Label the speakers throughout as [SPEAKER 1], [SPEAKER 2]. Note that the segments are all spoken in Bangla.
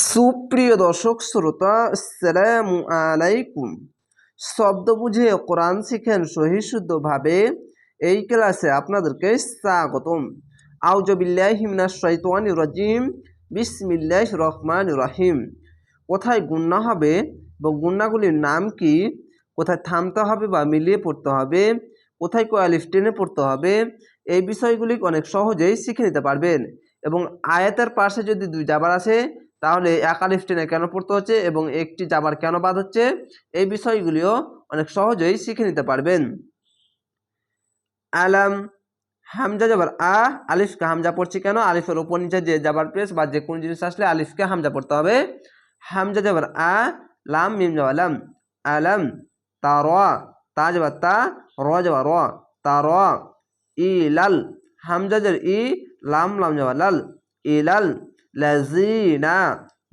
[SPEAKER 1] সুপ্রিয় দর্শক, শ্রোতা, আসসালামু আলাইকুম। শব্দ বুঝে কোরআন শিখেন সহিশুদ্ধভাবে এই ক্লাসে আপনাদেরকে স্বাগতম। আউজবিল্লাহ হিমনা শৈতান রাজিম। বিসমিল্লাহ রহমান রহিম। কোথায় গুন্না হবে এবং গুন্নাগুলির নাম কি? কোথায় থামতে হবে বা মিলিয়ে পড়তে হবে? কোথায় কোয়ালিফ টেনে পড়তে হবে? এই বিষয়গুলি অনেক সহজেই শিখে নিতে পারবেন। এবং আয়াতের পাশে যদি দুই জাবার আছে তাহলে একালিফ টেনে কেন পড়তে হচ্ছে এবং একটি জাবার কেন বাদ হচ্ছে? এই বিষয়গুলিও অনেক সহজেই শিখে নিতে পারবেন। আলাম, হামজা যাবার আ, আলিফকে হামজা পড়ছি কেন? আলিফের উপর নিচে যে যাবার প্রেস বা যে কোনো জিনিস আসলে আলিফকে হামজা পড়তে হবে। হামজা যাবার আ, লাম, মিম যাবার লাম। আলাম, তা, র, তা যাবার তা, র যাবার র, তা, র, ই, লাল। হামজা ই, লাম লাম যাবার লাল। ই, লাল। লাজিনা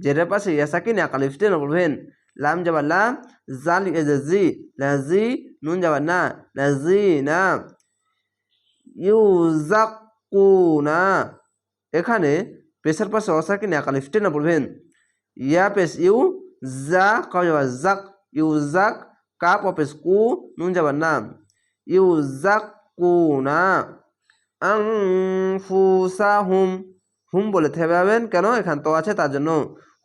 [SPEAKER 1] যেটার পাশে ইয়াসাকিন একালিফ টেনে বলবেন লাম যাবার লাম জাল জি লাজি নুন যাবার না লাজিনা ইউজাকুনা এখানে পেশার পাশে অসাকিন একালিফ টেনে বলবেন। ইয়া পেশ ইউ জা কাউ যাবার জাক ইউ জাক কাপ অপেস কু নুন যাবার না ইউ জাক কুনা আংফুসাহুম হুম বলে থেমে যাবেন কেন? এখানে তো আছে তার জন্য।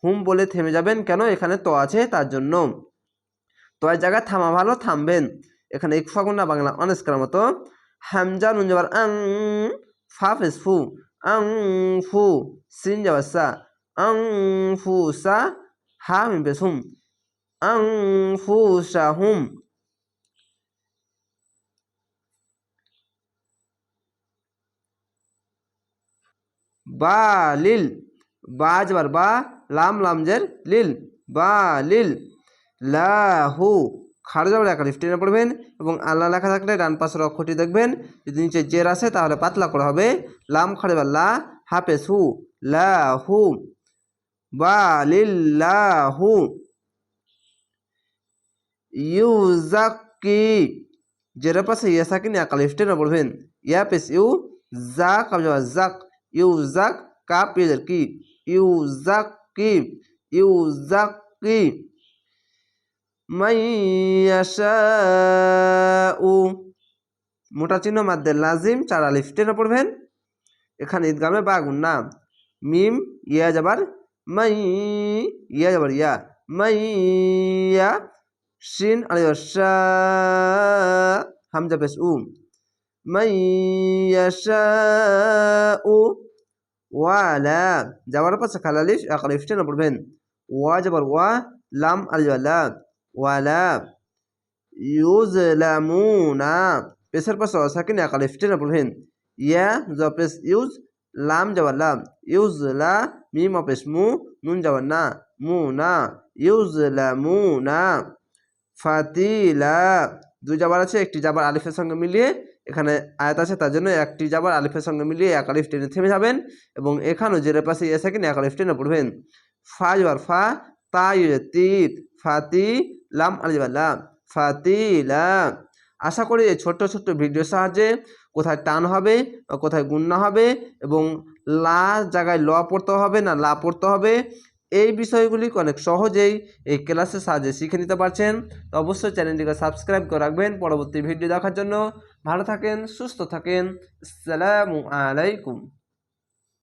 [SPEAKER 1] হুম বলে থেমে যাবেন কেন? এখানে তো আছে তার জন্য। তো এক জায়গায় থামা ভালো, থামবেন। এখানে ইকফা গুন্না বাংলা অনেস্কার মতো। হামজা নুন যাবার আং, ফা, ফেস, ফু। আং, ফু, সিন যাবার সা। আং, ফু, সা, হা মিম পেস হুম। আং, ফু, সা, হুম। বা লিল, বা যাবার বা লাম, লামজের লিল, বা লিল লাহু খাড় যাবার একা টেনে পড়বেন এবং আল্লাহ লেখা থাকলে ডান পাশের অক্ষরটি দেখবেন, যদি নিচে জের আসে তাহলে পাতলা করা হবে, লাম খাড়ে বা লা, হাফেজ, হু লাহু বা লিল্লাহু ইউজাক্কি, জেরা পাশে ইয়া সাকিন, একা টেনে পড়বেন ইয়া পেস ইউ জাক যাবার জাক ইউজাক ইউজার কি ইউজাক কি ইউজাক কি মোটা চিহ্ন মাদ্দে লাজিম, চারা আলিফ টেনে পড়বেন এখানে ঈদগামে বাগুন, না। মিম, ইয়া যাবার মাই, ইয়া যাবার ইয়া। মাইয়া শিন আলিয়া হামজা পেশ উ মাইয়াশাউ ওয়ালা, যাওয়ার পাশে খালালিফ আকালিফ টেনে পড়বেন, ওয়া যাবার ওয়া, লাম আলিওয়ালা ওয়ালা ইউজলামুনা পেশার পাশে অসাকিন আকালিফ টেনে পড়বেন, ইয়া জপেস ইউজ, লাম যাবার লাম ইউজ লা মিম অপেস মু, নুন যাবার না, মু না ইউজলামুনা ফাতিলা দুই যাবার আছে, একটি যাবার আলিফের সঙ্গে মিলিয়ে এখানে আয়াত আছে, তার জন্য একটি যাবার আলিফের সঙ্গে মিলিয়ে এক আলিফ টেনে থেমে যাবেন এবং এখানেও জেরে পাশে ইয়ে সেকেন্ড এক আলিফ টেনে পড়বেন। ফা যাবার ফা, তা তিত ফাতি লাম আলিবার লাম ফাতিলা আশা করি এই ছোট্ট ছোট্ট ভিডিওর সাহায্যে কোথায় টান হবে বা কোথায় গুন্না হবে এবং লা জায়গায় ল পড়তে হবে না লা পড়তে হবে এই বিষয়গুলি অনেক সহজেই এই ক্লাসের সাহায্যে শিখে নিতে পারছেন। তো অবশ্যই চ্যানেলটিকে সাবস্ক্রাইব করে রাখবেন। পরবর্তী ভিডিও দেখার জন্য ভালো থাকেন, সুস্থ থাকেন। আসসালামু আলাইকুম।